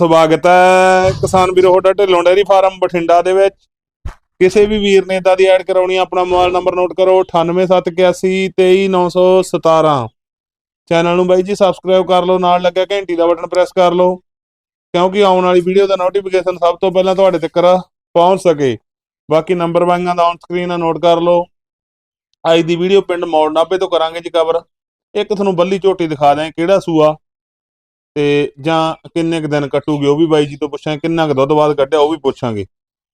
ਸਵਾਗਤ ਹੈ ਕਿਸਾਨ ਵੀਰੋ, ਤੁਹਾਡਾ ਢਿੱਲੋਂ ਡੇਅਰੀ ਫਾਰਮ ਬਠਿੰਡਾ ਦੇ ਵਿੱਚ। ਕਿਸੇ ਵੀ ਵੀਰ ਨੇ ਇਦਾਂ ਦੀ ਐਡ ਕਰਾਉਣੀ ਆਪਣਾ ਮੋਬਾਈਲ ਨੰਬਰ ਨੋਟ ਕਰੋ 9871823917 ਚੈਨਲ ਨੂੰ ਬਾਈ ਜੀ ਸਬਸਕ੍ਰਾਈਬ ਕਰ ਲਓ, ਨਾਲ ਲੱਗਾ ਘੰਟੀ ਦਾ ਬਟਨ ਪ੍ਰੈਸ ਕਰ ਲਓ, ਕਿਉਂਕਿ ਆਉਣ ਵਾਲੀ ਵੀਡੀਓ ਦਾ ਨੋਟੀਫਿਕੇਸ਼ਨ ਸਭ ਤੋਂ ਪਹਿਲਾਂ ਤੁਹਾਡੇ ਤੱਕ ਪਹੁੰਚ ਸਕੇ। ਬਾਕੀ ਨੰਬਰ ਵਾਂਗਾਂ ਦਾ ਔਨ ਸਕਰੀਨ ਆ ਨੋਟ ਕਰ ਲਓ। ਅੱਜ ਦੀ ਵੀਡੀਓ ਪਿੰਡ ਮੌੜ ਨਾਭੇ ਤੋਂ ਕਰਾਂਗੇ ਜੀ ਕਵਰ ਇੱਕ ਤੁਹਾਨੂੰ ਬੱਲੀ ਝੋਟੀ ਦਿਖਾ ਦਿਆਂ ਕਿਹੜਾ ਸੂਆ। ਤੇ ਜਾਂ ਕਿੰਨੇ ਕੁ ਦਿਨ ਕੱਟੂਗੀ ਉਹ ਵੀ ਬਾਈ ਜੀ ਤੋਂ ਪੁੱਛਾਂਗੇ ਕਿੰਨਾ ਕੁ ਦੁੱਧ ਬਾਅਦ ਕੱਢਿਆ ਉਹ ਵੀ ਪੁੱਛਾਂਗੇ।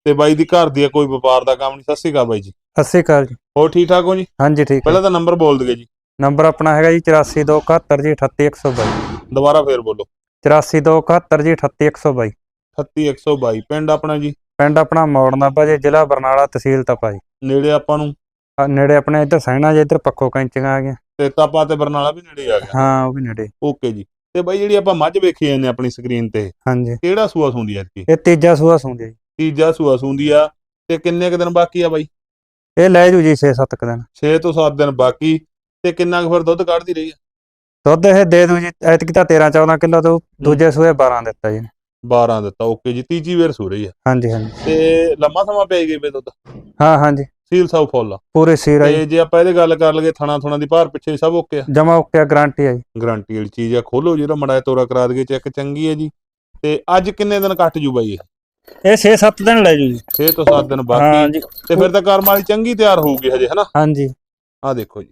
ਤੇ ਬਾਈ ਦੀ ਘਰ ਦੀ ਕੋਈ ਵਪਾਰ ਦਾ ਕੰਮ ਨਹੀਂ ਸਤਿ ਸ਼੍ਰੀ ਅਕਾਲ ਬਾਈ ਜੀ। ਸਤਿ ਸ਼੍ਰੀ ਅਕਾਲ ਜੀ। ਹੋਰ ਠੀਕ ਠਾਕ ਹੋ ਜੀ? ਹਾਂਜੀ ਠੀਕ ਪਹਿਲਾਂ ਤਾਂ ਨੰਬਰ ਬੋਲ ਦਗੇ ਜੀ। ਨੰਬਰ ਆਪਣਾ ਹੈਗਾ ਜੀ 8427 ਜੀ 38122 ਦੁਬਾਰਾ ਫੇਰ ਬੋਲੋ। 8427 ਜੀ 38122 38122 ਪਿੰਡ ਆਪਣਾ ਜੀ? ਪਿੰਡ ਆਪਣਾ ਮੌੜ ਨਾਭਾ ਜੀ ਜ਼ਿਲ੍ਹਾ ਬਰਨਾਲਾ ਤਹਿਸੀਲ ਤਪਾ ਜੀ। ਨੇੜੇ ਆਪਾਂ ਨੂੰ? ਨੇੜੇ ਆਪਣੇ ਇੱਧਰ ਸੈਣਾ ਜੀ ਇੱਧਰ ਪੱਖੋ ਕੈਂਚੀਆਂ ਆ ਗਈਆਂ। ਤੇ ਤਾਪਾ ਤੇ ਬਰਨਾਲਾ ਵੀ ਨੇੜੇ ਆ ਗਿਆ। ਹਾਂ ਉਹ ਵੀ ਨੇੜੇ। ਓਕੇ ਜੀ। ਤੇ ਬਾਈ ਜਿਹੜੀ ਆਪਾਂ ਮੱਝ ਵੇਖੀ ਜਾਂਦੇ ਆਪਣੀ ਸਕਰੀਨ ਤੇ ਹਾਂਜੀ। ਕਿਹੜਾ ਸੂਆ ਸੁੰਦੀ ਐ ਕੀ ਇਹ ਤੀਜਾ ਸੂਆ ਸੂੰਦੀ ਜੀ। ਤੀਜਾ ਸੂਆ ਸੁੰਦੀ ਆ ਤੇ ਕਿੰਨੇ ਕੁ ਦਿਨ ਬਾਕੀ ਆ ਬਾਈ? ਇਹ ਲੈ ਜੂ ਜੀ 6-7 ਦਿਨ। 6 ਤੋਂ 7 ਦਿਨ ਬਾਕੀ ਤੇ ਕਿੰਨਾ ਕੁ ਫਿਰ ਦੁੱਧ ਕੱਢਦੀ ਰਹੀ ਆ? ਦੁੱਧ ਇਹ ਦੇ ਦੂ ਜੀ ਐਤਕੀ ਤਾਂ 13-14 ਕਿਲੋ ਤੋਂ ਦੂਜੇ ਸੂਏ 12 ਦਿੱਤਾ ਜੀ 12 ਦਿੱਤਾ ਓਕੇ ਜੀ ਤੀਜੀ ਵੇਰ ਸੂ ਰਹੀ ਆ। ਹਾਂਜੀ ਹਾਂਜੀ। ਤੇ ਲੰਮਾ ਸਮਾਂ ਪੈ ਗਈ ਬੇ ਦੁੱਧ? ਹਾਂ ਹਾਂਜੀ। ਸੀਲ ਸਾਊ ਫੁੱਲ ਆ। ਪੂਰੇ ਸੀਰਾ ਜੀ ਤੇ ਜੇ। ਆਪਾਂ ਇਹਦੇ ਗੱਲ ਕਰ ਲਈਏ ਥਣਾ ਥਣਾ ਦੀ ਭਾਰ ਪਿੱਛੇ ਸਭ ਓਕੇ ਆ। ਜਮਾ ਓਕੇ ਗਾਰੰਟੀ ਹੈ ਜੀ। ਗਾਰੰਟੀ ਵਾਲੀ ਚੀਜ਼ ਆ ਖੋਲੋ ਜਿਹੜਾ ਮੜਾ ਤੋਰਾ ਕਰਾ ਦਈਏ ਚੈੱਕ ਚੰਗੀ ਹੈ ਜੀ। ਤੇ ਅੱਜ ਕਿੰਨੇ ਦਿਨ ਕੱਟ ਜੂ ਬਾਈ ਇਹ ਇਹ 6-7 ਦਿਨ ਲੈ ਜੂ ਜੀ। 6 ਤੋਂ 7 ਦਿਨ ਬਾਕੀ। ਹਾਂਜੀ ਤੇ ਫਿਰ ਤਾਂ ਕਰਮ ਵਾਲੀ ਚੰਗੀ ਤਿਆਰ ਹੋਊਗੀ ਹਜੇ ਹਨਾ? ਹਾਂਜੀ। ਆ ਦੇਖੋ ਜੀ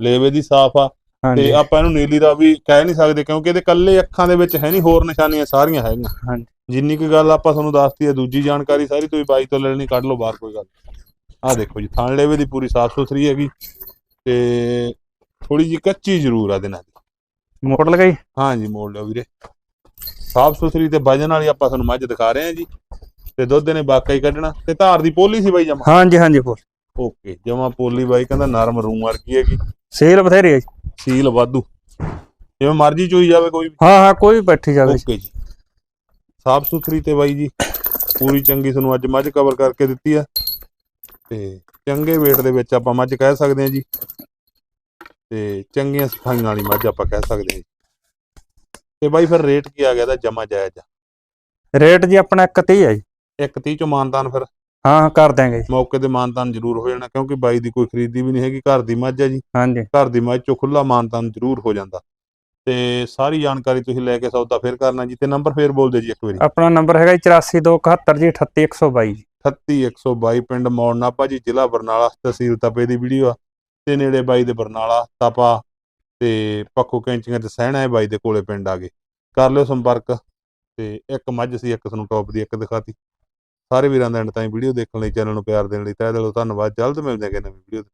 ਲੇਵੇ ਦੀ ਸਾਫ਼ ਆ। ਤੇ ਹਾਂਜੀ ਆਪਾਂ ਇਹਨੂੰ ਨੀਲੀ ਦਾ ਵੀ ਕਹਿ ਨਹੀਂ ਸਕਦੇ ਕਿਉਂਕਿ ਇਹਦੇ ਕੱਲੇ ਅੱਖਾਂ ਦੇ ਵਿੱਚ ਹੈ ਨਹੀਂ ਹੋਰ ਨਿਸ਼ਾਨੀਆਂ ਸਾਰੀਆਂ ਹੈਗੀਆਂ। ਹਾਂਜੀ। ਜਿੰਨੀ ਕੁ ਗੱਲ ਆਪਾਂ ਤੁਹਾਨੂੰ ਦੱਸਤੀ ਹੈ ਦੂਜੀ ਜਾਣਕਾਰੀ ਸਾਰੀ ਤੁਸੀਂ ਬਾਈ ਤੋਂ ਲੈਣੀ ਕੱਢ ਲਓ ਬਾਹਰ ਕੋਈ ਗੱਲ ਆ ਦੇਖੋ ਜੀ ਥਣ ਲੇਵੇ ਦੀ ਪੂਰੀ ਸਾਫ਼ ਸੁਥਰੀ ਹੈਗੀ ਤੇ ਥੋੜੀ ਜੀ ਕੱਚੀ ਜ਼ਰੂਰ ਆ ਦੇਣਾ ਮੋੜ ਲਗਾਈ? ਹਾਂ ਜੀ ਮੋੜ ਲਿਓ ਵੀਰੇ। ਸਾਫ਼ ਸੁਥਰੀ ਤੇ ਵਜਨ ਵਾਲੀ ਆਪਾਂ ਤੁਹਾਨੂੰ ਮੱਝ ਦਿਖਾ ਰਹੇ ਹਾਂ ਜੀ। ਤੇ ਦੁੱਧ ਨੇ ਵਾਕਈ ਕੱਢਣਾ। ਤੇ ਧਾਰ ਦੀ ਪੋਲੀ ਸੀ ਬਾਈ ਜਮਾ? ਹਾਂਜੀ ਹਾਂਜੀ ਬੋਲ ਓਕੇ ਜਮਾ ਪੋਲੀ ਬਾਈ ਕਹਿੰਦਾ ਨਰਮ ਰੂਮ ਵਰਗੀ ਹੈਗੀ। ਸੇਲ ਬਥੇਰੀ ਹੈ ਜੀ। ਸੀਲ ਵਾਧੂ। ਜਿਵੇਂ ਮਰਜ਼ੀ ਚੋਈ ਜਾਵੇ ਕੋਈ ਵੀ। ਹਾਂ ਹਾਂ ਕੋਈ ਵੀ ਬੈਠੀ ਜਾਵੇ ਓਕੇ ਜੀ। ਸਾਫ਼ ਸੁਥਰੀ ਤੇ ਬਾਈ ਜੀ ਪੂਰੀ ਚੰਗੀ ਤੁਹਾਨੂੰ ਅੱਜ ਮੱਝ ਕਵਰ ਕਰਕੇ ਦਿੱਤੀ ਆ। ਤੇ ਚੰਗੇ weight ਦੇ ਵਿੱਚ ਆਪਾਂ ਮੱਝ ਕਹਿ ਸਕਦੇ ਹਾਂ ਜੀ। ਤੇ ਚੰਗੀਆਂ ਸਫਾਈਆਂ ਵਾਲੀ ਮੱਝ ਆਪਾਂ ਕਹਿ ਸਕਦੇ ਹਾਂ ਤੇ ਬਾਈ ਫਿਰ ਰੇਟ ਕੀ ਆ ਗਿਆ ਦਾ ਜਮਾ ਜਾਇਜ਼? ਰੇਟ ਜੀ ਆਪਣਾ 31 ਹੈ ਜੀ। ਇੱਕ 30 ਚੋਂ ਮਾਨਤਾਨ ਫਿਰ? ਹਾਂ ਕਰ ਦਾਂਗੇ ਮੌਕੇ ਤੇ ਮਾਨਤਾਨ ਜ਼ਰੂਰ ਹੋ ਜਾਣਾ ਕਿਉਂਕਿ ਬਾਈ ਦੀ ਕੋਈ ਖਰੀਦੀ ਵੀ ਨਹੀਂ ਹੈਗੀ ਘਰ ਦੀ ਮੱਝ ਹੈ ਜੀ। ਹਾਂਜੀ। ਘਰ ਦੀ ਮੱਝ ਚੋਂ ਖੁੱਲਾ ਮਾਨਤਾਨ ਜ਼ਰੂਰ ਹੋ ਜਾਂਦਾ। ਤੇ ਸਾਰੀ ਜਾਣਕਾਰੀ ਤੁਸੀਂ ਲੈ ਕੇ ਸੌਦਾ ਫੇਰ ਕਰਨਾ ਜੀ। ਤੇ ਨੰਬਰ ਫੇਰ ਬੋਲ ਦਿਓ ਜੀ ਇੱਕ ਵਾਰੀ। ਆਪਣਾ ਨੰਬਰ ਹੈਗਾ ਜੀ 8427 ਜੀ। 38122 ਜੀ 38122 ਪਿੰਡ ਮੌੜ ਨਾਭਾ ਜੀ ਜ਼ਿਲ੍ਹਾ ਬਰਨਾਲਾ ਤਹਿਸੀਲ ਤਪੇ ਦੀ ਵੀਡੀਓ ਆ। ਤੇ ਨੇੜੇ ਬਾਈ ਦੇ ਬਰਨਾਲਾ, ਤਪਾ ਤੇ ਪੱਖੋ ਕੈਂਚੀਆਂ ਤੇ ਸਹਿਣਾ ਹੈ ਬਾਈ ਦੇ ਕੋਲੇ ਪਿੰਡ ਆ ਗਏ। ਕਰ ਲਿਓ ਸੰਪਰਕ ਤੇ ਇੱਕ ਮੱਝ ਸੀ, ਇੱਕ ਤੁਹਾਨੂੰ ਟੌਪ ਦੀ, ਇੱਕ ਦਿਖਾਤੀ। ਸਾਰੇ ਵੀਰਾਂ ਦਾ ਐਂਡ ਤਾਈਂ ਵੀਡੀਓ ਦੇਖਣ ਲਈ, ਚੈਨਲ ਨੂੰ ਪਿਆਰ ਦੇਣ ਲਈ ਤਹਿ ਦਿਲੋਂ ਧੰਨਵਾਦ। ਜਲਦ ਮਿਲਦੇ ਹਾਂ ਨਵੀਂ ਵੀਡੀਓ ਦੇ